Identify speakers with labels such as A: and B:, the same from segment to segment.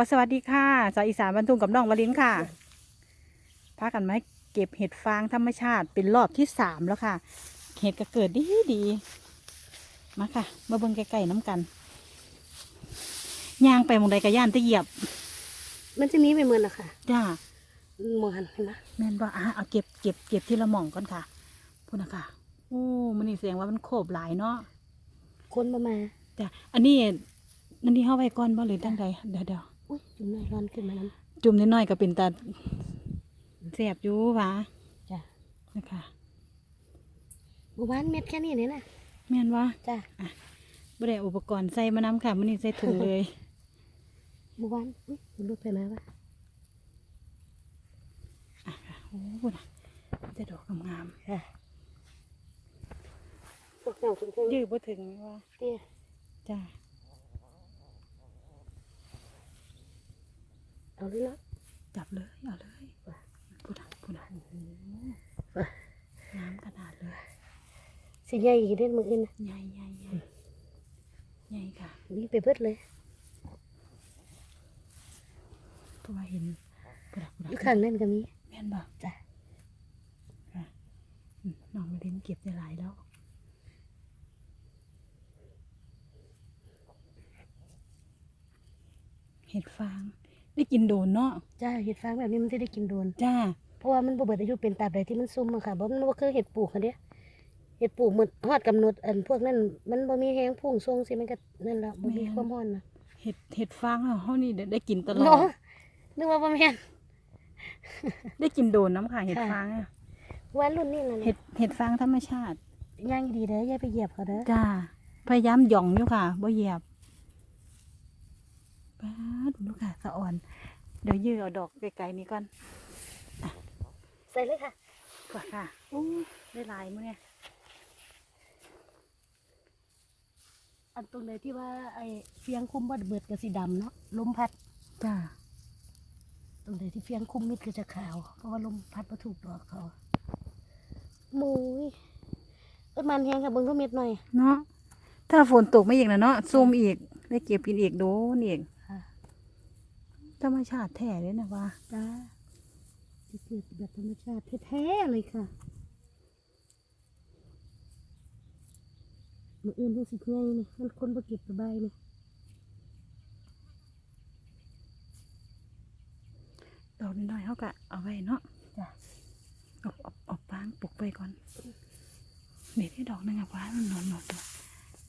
A: ก็สวัสดีค่ะสาวอีสานบรรทุงกับน้องวลินค่ะพากันมาเก็บเห็ดฟางธรรมชาติเป็นรอบที่สามแล้วค่ะ เห็ดก็เกิดดีดีมาค่ะ มาเบิ่งใกล้ๆน้ำกันย่างไปหมองใดกระย่านตะเหยียบ
B: มันจะมีไปเหมือนละค่ะ
A: จ้า
B: หมองหันเห็นไหม
A: แม่นว่าอะเอาเก็บเก็บเก็บที่ละหม่องก่อนค่ะพูดนะค่ะโอ้มันนี่เสียงว่ามันโคบหลายเนาะ
B: คนประมาณ
A: จ้ะอันนี้อันนี้เข้าไว้ก่อนบ่หรือตั้งใดเดี๋ยวเดี๋ยว
B: อุ้ยจุ่มน้อยร้อนขึ้นมานั้น
A: จุ่มนิดหน่อยก็เป็นตาแสบอยู่หวะ
B: จ้ะ
A: นะคะ
B: หมู่บ้านเม็ดแค่นี้เนี่ยนะ
A: แม่นว่า
B: จ้ะ
A: บ่ได้อุปกรณ์ใส่มานำค่ะมื้อนี้ใส่ถุงเลย
B: หมู่บ้านอุ้ยมันรูดไปมาปะ
A: อะค่ะโอ้โหนะจะดอกงาม
B: ค่ะพวกเราคุณเพื่อน
A: ๆยืดบ่ถึงว่า
B: เตี้ย
A: จ้า
B: เอาเลยเนาะ
A: จับเลย เอาเลยพูดอะพูดอะน้ำขนาดเลย
B: สิใหญ่อีกเด่นมืออื่นนะ
A: ใหญ่ใหญ่ใหญ่ใหญ่ค่ะ
B: นี่ไปเบิดเลย
A: เพราะว่าเห็นพูดอะพูด
B: อยู่
A: อะ
B: ข้างนั่นก็มี
A: แม่นบ่
B: จ้ะ
A: ค่ะอืมน้องมาเล่นเก็บได้หลายแล้วเห็ดฟาง ได้กินโดนเนาะ
B: จ้าเห็ดฟางแบบนี้มันจะได้กินโดน
A: จ้า
B: เพราะว่ามันบ่เบิดอายุเป็นตราบใดที่มันซุ่มอะค่ะบ่มันบ่คือเห็ดปลูกค่ะเด้เห็ดปลูกหมดฮอดกำหนดอันพวกนั้นมันบ่มีแห้งพุ่งทรงสิมันก็นั่นแหละบ่มีความร้อนนะ
A: เห็ดเห็ดฟางเฮานี่ได้ได้กินตลอ
B: เนาะ
A: ด
B: นึกว่าบ่แม่น
A: ได้กินโดนน้ำค่ะเห็ด
B: ค่ะ
A: ฟางอะ
B: วันรุ่นนี้น่ะ
A: เห็ดเห็ดฟางธรรมชาติ
B: ย่างดีเด้ออย่าไปเหยียบเขาเด้อ
A: จ้าพยายามหย่องอยู่ค่ะบ่เหยียบ ป้าดดูค่ะสะอ่อน เดี๋ยวยื้อเอาดอกไกลๆนี้ก่อน
B: ใส่เลยค่ะ
A: ก่อนค่ะอู้ได้หลายมื้อเนี่ย
B: อันตรงไหนที่ว่าไอ้เฟียงคุมบ่เบิดก็สีดำเนาะลมพัด
A: จ้า
B: ตรงไหนที่เฟียงคุมมิดก็จะขาว เพราะว่าลมพัดบ่ถูกดอกเขาหมูยเอ้ยมันแฮงค่ะเบิ่งก็เม็ดหน่อย
A: เนาะถ้าฝนตกไม่อีกนะเนาะซูมอีก ได้เก็บกินอีกโดนอีก
B: ค่ะ
A: ธรรมชาติแท้เลยนะว่า
B: จ้าจะเกิดแบบธรรมชาติแท้ๆเลยค่ะมืออื่นรู้สึกไงนี่มันคนบ่เก็บสบายนี่
A: ดอกน้อยๆเขากะเอาไว้เนาะ
B: จ้ะ
A: เอาเอาเอาฟางปลูกไปก่อนนี่ที่ดอกนึงอะฟ้ามันนอนนอนตัว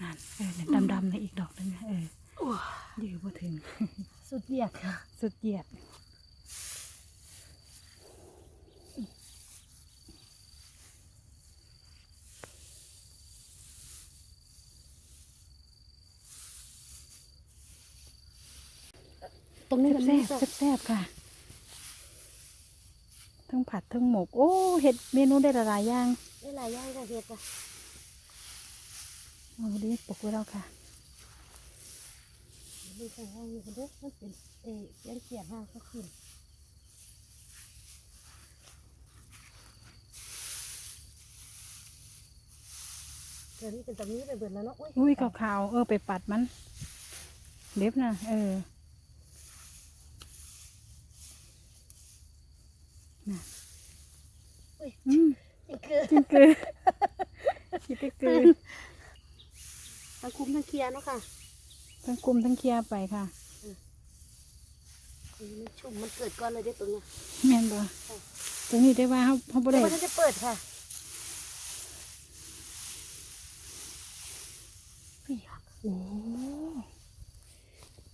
A: นั่นเออเนี่ยดำๆในอีกดอกนึงอะเออยืดพอถึง
B: สุดเดียกค่ะ
A: สุดเหยียด
B: ตรงนี้มัน
A: แซ่
B: ไม่
A: บ
B: สด
A: ๆแซ่บๆค่ะ ทั้งผัดทั้งหมก โอ้เห็ดเมนูได้หลายๆอย่าง
B: ได้หลายอย่างค่ะเฮ็ดจ้ะ
A: เอาดิปลูกไว้แล้วค่ะ
B: ดูข้างล่างนี่ค่ะเด้อมันเป็นเออเสียงเสียงห้างก็ขึ้นเดี๋ยวนี้เป็นตำนี้ไปเบิดแล้วเนาะอุ้ย
A: อุ้ยขาวๆเออไปปัดมันเล็บนะเออน่ะ
B: อุ้ย
A: อืม
B: นี่คือ
A: กินเกลือกินเกลือ
B: ทั้งคุ้มทั้งเคลียร์เนาะค่ะ
A: ทั้งคุมทั้งเคลียร์ไปค่ะ
B: อันนี้มันชุ่มมันเกิดก่อนเลยเด้อตรงเนี้ย
A: แม่นบ่ตรงนี้ได้ว่าเขาเขาบ่
B: เดี๋
A: ได้
B: ยวมันจะเปิดค่ะเปียก
A: โอ้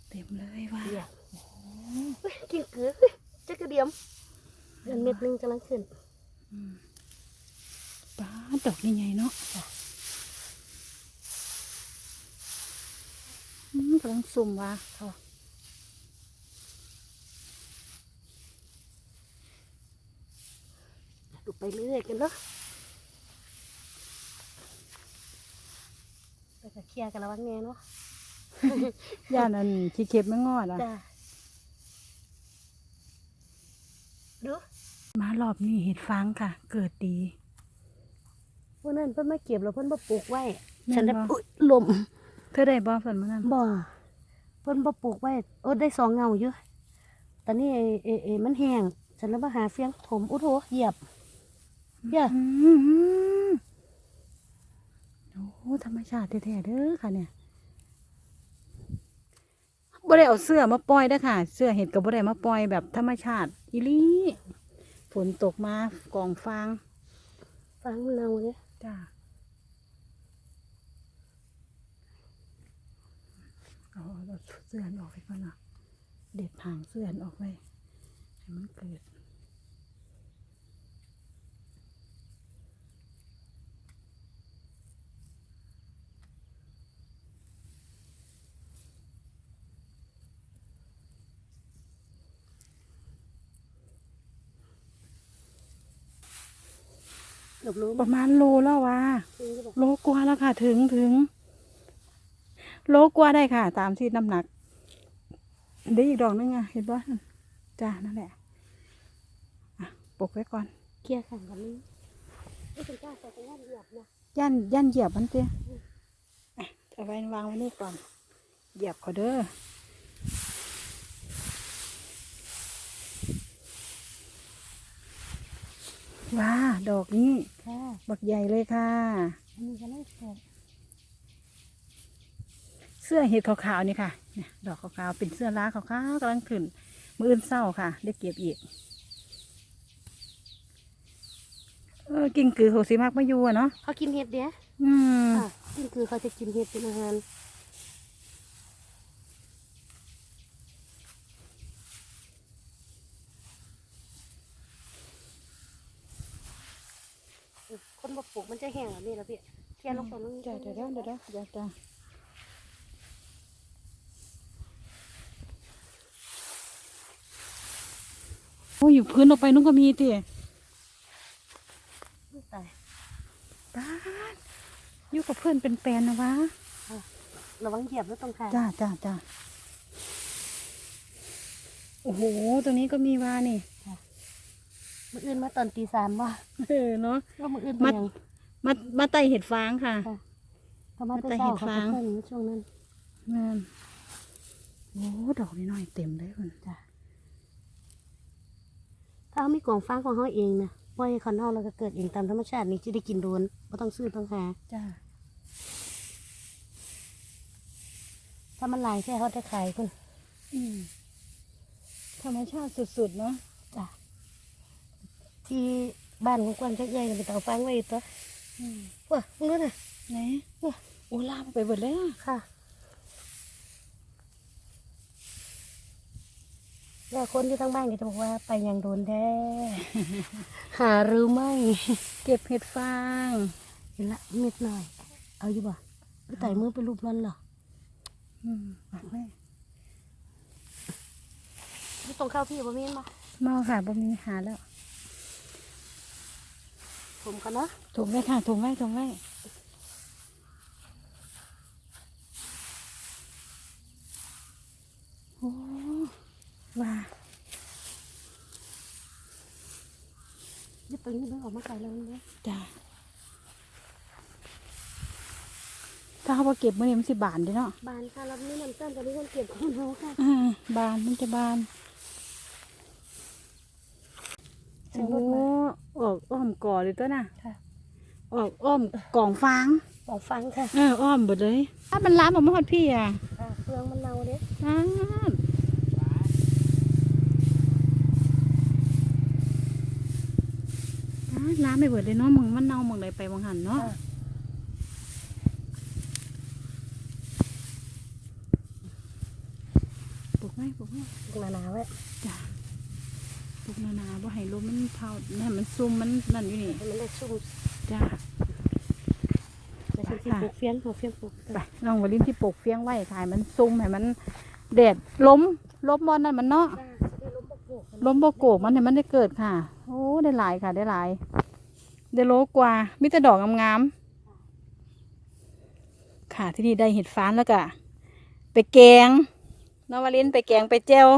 A: เต็มเลยว่า
B: เปียกเฮ้ยกินเกลือเฮ้ยจักระเดียมเดือนเม็ดหนึงกำลังขึ้น
A: ป้าดดอกใหญ่ๆเนาะ
B: จ้ะ
A: อืมกำลังสุ่มว่ะ
B: ค่ะดูไปเรื่อยกันเนาะไปกับเคลียร์กันแล้ววันนี้เนาะ
A: ย่านอันขี้เข็บไม่งอดอะ
B: จ้าดู
A: มารอบนี้เห็ดฟางค่ะ เกิดดี
B: พวกนั้นเพิ่นมาเก็บแล้วเพิ่นมาปลูกไว้
A: แม่นบ่
B: ฉันได้ปุ๋ยลม
A: เธอได้บ่ฝันมานั่น
B: บ่เพิ่นบ่ปลูกไว้โอ้ได้สองเงาอยู่ตอนนี้เอเอเอมันแห้งฉันเลยมาหาเฟียงผมอุโถเหยียบเหี้ย
A: อืมโอ้ธรรมชาติแท้ๆเด้อค่ะเนี่ยบ่ได้เอาเสื้อมาปล่อยเด้อค่ะ เสื้อเห็ดก็บ่ได้มาปล่อยแบบธรรมชาติอีหลีฝนตกมากองฟาง
B: ฟังมันเนาเนี่ย
A: จ้า เอาเอาเสื้ออันออกไปก่อนเนาะเด็ดผางเสื้ออันออกไปให้มันเกิด
B: เกือบรู้
A: ประมาณโลแล้ววะ
B: จริงหรือเปล่า
A: โลกว่าแล้วค่ะ ถึงถึง โลกว่าได้ค่ะ ตามที่น้ำหนักเดี๋ยวอีกดอกนึงอะเห็นป่ะจ้านั่นแหละอะปกไว้ก่อน
B: เคลียร์ขันกันนี้ไม่เป็นกล้าใส่ไปย่านเหยียบนะ
A: ย่านย่านเหยียบมันเตี้ยอะเอาไว้วางไว้นี่ก่อนเหยียบเขาเด้อว้า ดอกนี้
B: ค่ะ
A: บักใหญ่เลยค่ะ
B: อันนี้ก็เลยปลูก
A: เสื้อเห็ดขาวๆนี่ค่ะเนี่ยดอกขาวๆเป็นเสื้อล้าขาวๆกำลังขึ้นมืออื่นเศร้าค่ะ ได้เก็บอีกเออกิ่งกือโหสีมากมาอยู่อะเนาะ
B: เขากินเห็ดเดีย
A: อืม
B: ค่ะกินคือเขาจะกินเห็ดเป็นอาหารคนบ่ปลูกมันจะแห้งแบบนี้แล้วพี่เคลียร์ลงไปมัน
A: เดี๋ยวเดี๋ยวเดี๋ยวเดี๋ยวเดี๋ยวเดี๋ยวจ้ะ โอ้ยอยู่พื้นออกไปนุ่งก็มีติ
B: ตาย
A: บ้านอยู่กับเพื่อนเป็นแฟนนะวะ
B: ระวังเหยียบแล้วตรงขา
A: จ้าจ้าจ้าโอ้โหตรงนี้ก็มีวานี่
B: มืออื่นมาตอนตีสามว่ะ
A: เออเนาะ
B: ว่ามืออื่น
A: มั
B: เป็
A: ด
B: นยัง
A: มามาไต่เห็ดฟางค่ะ
B: เขามา
A: มาแต่
B: แต่
A: เห็
B: เช้า
A: ด
B: เขา
A: ฟาง
B: ไปเพิ่นช่วงนั้น
A: แม่นโอ้ดอกน้อยๆเต็มเลยคุณ
B: จ้ะถ้าเขามีกล่องฟางของเขาเองนะปล่อยให้เขาเน่าแล้วก็เกิดเองตามธรรมชาตินี่จะได้กินโดนไม่ต้องซื้อต้องหา
A: จ้า
B: ถ้ามันหลายแค่เขาได้ขายคุณ
A: อืมธรรมชาติสุดๆเนาะ
B: จ้ะที่บ้านของกวางจักใหญ่ไปเตาฟางไว้อีกตัว
A: อืม
B: ว้ามึงรู้นะ
A: ไหนโอ้ลามไปหมดเลยอะ
B: ค่ะ แล้วคนที่ทั้งบ้านก็จะบอกว่าไปยังโดนแท้หาหรือไม่
A: เก็บเห็ดฟาง
B: เห็นละเม็ดหน่อย เอาอยู่บ่ไปไต่มือเป็นรูปร้อนเหรอ
A: อืมฝากแม่
B: ที่ตรงเข้าพี่บ่มีนบ่
A: เมาค่ะบ่มีหาแล้ว
B: ผมกันเนาะ
A: ถุงไว้ค่ะถุงไว้ถุงไว้โอ้ว่า
B: ยึดตัวนี้เบิ่งออก มาไกลแล้วมันเด้อ
A: จ้าถ้าเขาบ่เก็บมื่อนี้มันสิบานเด้เนาะ
B: บานค่ะแล้วนี่น้ำตาลตอนนี้คนเก็บของเขาค่ะ
A: อ่าบานมันจะบาน
B: เสีย
A: โอ้
B: งรถมา
A: ออกอ้อมก่อเลยตัวน่ะ
B: ค่ะ
A: ออกอ้อมกล่องฟาง
B: บอกฟังค่ะ
A: เอออ้อมหมดเลยถ้ามันล้ามออกมาหอดพี่อะ
B: ค่ะเฟืองมันเน่าเด้
A: อ้าว อ้าวล้ามไม่เบิดเลยเนาะมึงมันเน่ามึงเลยไปวังหันเนาะปลูกไว้ปลูกไว้
B: ลูกหนาๆไว้
A: จ้ะปลูกนานาบ่ให้ลมมันเผาให้มันซุ่มมันนั่นอยู่นี่
B: ให้มันได้ชุ่ม
A: จ้า
B: แต่ฉันสิปลูกเฟี้ยงหัวเฟี้ยงปลูก
A: ไปน้องวลินที่ปลูกเฟี้ยงไว้ถ่ายมันซุ่มให้มันแดดล้มล้มบอลนั่นมันเนาะ
B: จ้าสิได้ล้มบ่ปลูกกัน
A: ล้มบ่โกกมันให้มันได้เกิดค่ะโอ้ ได้หลายค่ะได้หลาย ได้โลกว่ามีแต่ดอกงามๆค่ะที่นี่ได้เห็ดฟ้านแล้วก็ไปแกงน้องวลินไปแกงไปเจว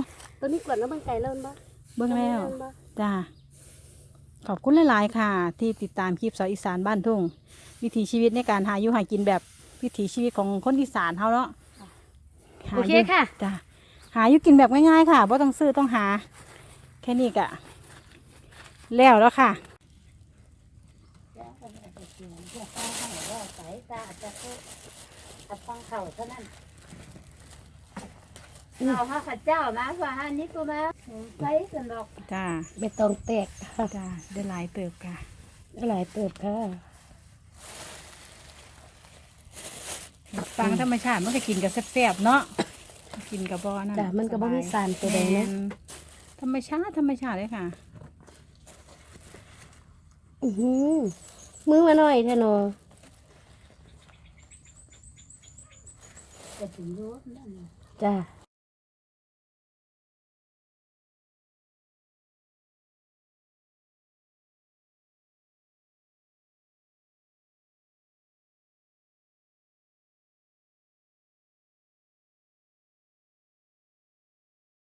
B: ตัวนี้กวดแล้วมันไก่แล้วมันบ่
A: เบิ่งแล้ว
B: มันบ่
A: จ้าขอบคุณหลาย ๆ ค่ะ ที่ติดตามคลิปสาวอีสานบ้านทุ่ง วิถีชีวิตในการหาอยู่หากินแบบวิถีชีวิตของคนอีสานเขาเนาะหา
B: โอเค
A: ยู่
B: ค่ะ
A: จ้ะหาอยู่กินแบบง่าย ๆ ค่ะเพราะต้องซื้อต้องหา แค่นี้กะ แล้วแล้วค่ะ
B: ฟังเข่าเท่านั้น
C: เอาพระข้าเจ้ามาว่าอันนี้ก็มาใส่สนดอก
A: จ้า
B: ไม่ต้องแตกค่ะ
A: จ้าได้หลายเติบค่ะ
B: หลายเติบค่ะ
A: ฟังธรรมชาติมันก็กินกับแซ่บๆเนาะกินกับบอนั่น
B: จ้ะมันก็บ่มีสารตัวใดนะ
A: ธรรมชาติธรรมชาติเลยค่ะ
B: อือหือมือมาหน่อยเถอะเนาะ
C: จะถึงรู้นั่นน่ะ
B: จ้า